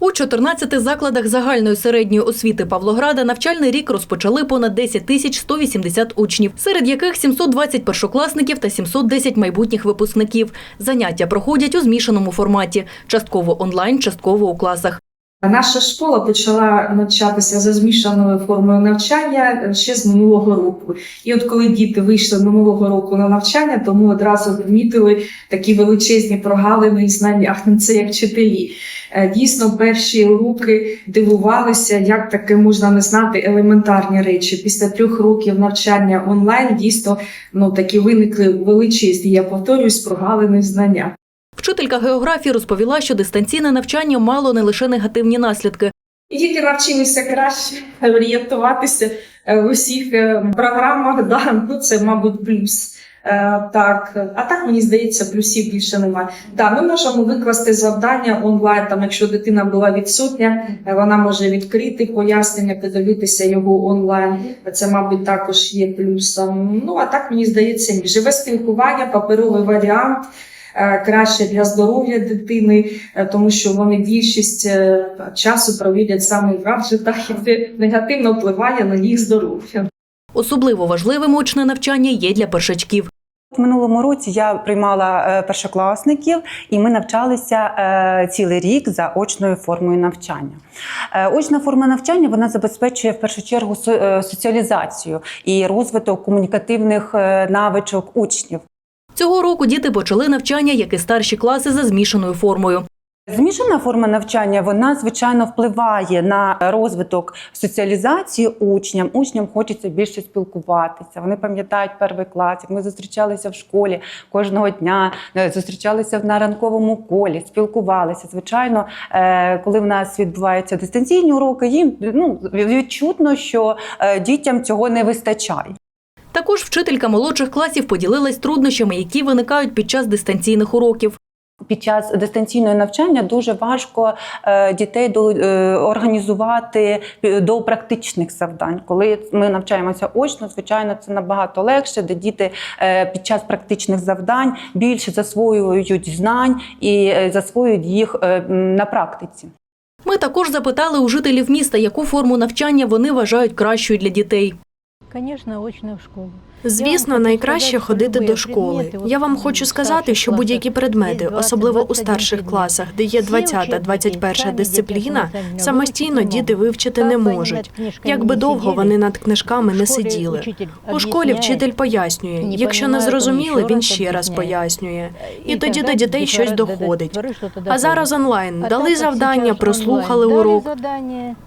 У 14 закладах загальної середньої освіти Павлограда навчальний рік розпочали понад 10 тисяч 180 учнів, серед яких 720 першокласників та 710 майбутніх випускників. Заняття проходять у змішаному форматі – частково онлайн, частково у класах. Наша школа почала навчатися за змішаною формою навчання ще з минулого року. І от коли діти вийшли минулого року на навчання, то ми одразу помітили такі величезні прогалини і знання. Ах, ну це як вчителі. Е, Дійсно, перші уроки дивувалися, як таке можна не знати елементарні речі. Після трьох років навчання онлайн дійсно ну такі виникли величезні. Я повторюсь, прогалини в знаннях. Вчителька географії розповіла, що дистанційне навчання мало не лише негативні наслідки. Діти навчилися краще орієнтуватися е, в усіх е, програмах. Да, ну це, мабуть, плюс. Е, Так, а так мені здається, плюсів більше немає. Да, ми можемо викласти завдання онлайн. Там, якщо дитина була відсутня, вона може відкрити пояснення, подивитися його онлайн. Це, мабуть, також є плюсом. Ну а так мені здається, ні. живе спілкування, паперовий варіант. Е, Краще для здоров'я дитини, е, тому що вони більшість е, часу проводять саме в гаджетах, і це негативно впливає на їх здоров'я. Особливо важливим очне навчання є для першачків. В минулому році я приймала першокласників, і ми навчалися цілий рік за очною формою навчання. Очна форма навчання вона забезпечує в першу чергу соціалізацію і розвиток комунікативних навичок учнів. Цього року діти почали навчання, як і старші класи за змішаною формою. Змішана форма навчання вона звичайно впливає на розвиток соціалізації учням. Учням хочеться більше спілкуватися. Вони пам'ятають перший клас, як ми зустрічалися в школі кожного дня, е, зустрічалися на ранковому колі, спілкувалися. Звичайно, е, коли в нас відбуваються дистанційні уроки, їм ну відчутно, що е, дітям цього не вистачає. Також вчителька молодших класів поділилась труднощами, які виникають під час дистанційних уроків. Під час дистанційного навчання дуже важко е, дітей до, е, організувати до практичних завдань. Коли ми навчаємося очно, звичайно, це набагато легше, де діти е, під час практичних завдань більше засвоюють знань і е, засвоюють їх е, на практиці. Ми також запитали у жителів міста, яку форму навчання вони вважають кращою для дітей. Звісно, найкраще ходити до школи. Я вам хочу сказати, що будь-які предмети, особливо у старших класах, де є 20-21 дисципліна, самостійно діти вивчити не можуть. Якби довго вони над книжками не сиділи. У школі вчитель пояснює. Якщо не зрозуміли, він ще раз пояснює. І тоді до дітей щось доходить. А зараз онлайн дали завдання, прослухали урок.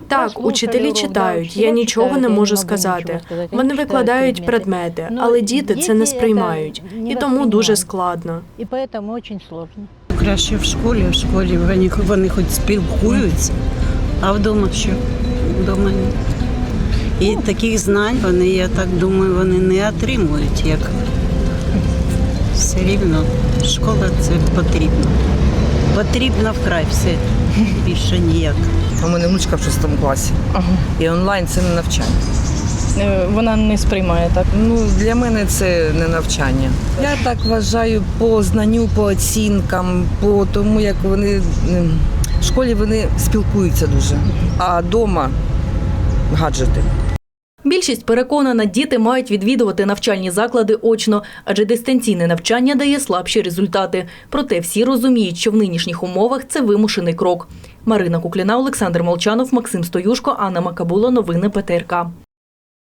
Так, учителі читають. Я нічого не можу сказати. Вони викладають предмети, але діти це не сприймають, і тому дуже складно. І тому дуже сложно. Краще в школі, в школі вони, вони хоч спілкуються, а вдома що? Вдома ні. І таких знань вони, я так думаю, вони не отримують. Як все рівно школа це потрібно. Потрібно вкрай все. Більше ніяк. У мене внучка в шостому класі. І онлайн це не навчання. Е, Вона не сприймає так. Ну для мене це не навчання. Я так вважаю по знанню, по оцінкам, по тому, як вони в школі вони спілкуються дуже, а вдома гаджети. Більшість переконана, діти мають відвідувати навчальні заклади очно, адже дистанційне навчання дає слабші результати. Проте всі розуміють, що в нинішніх умовах це вимушений крок. Марина Кукліна, Олександр Молчанов, Максим Стоюшко, Анна Макабула. Новини ПТРК.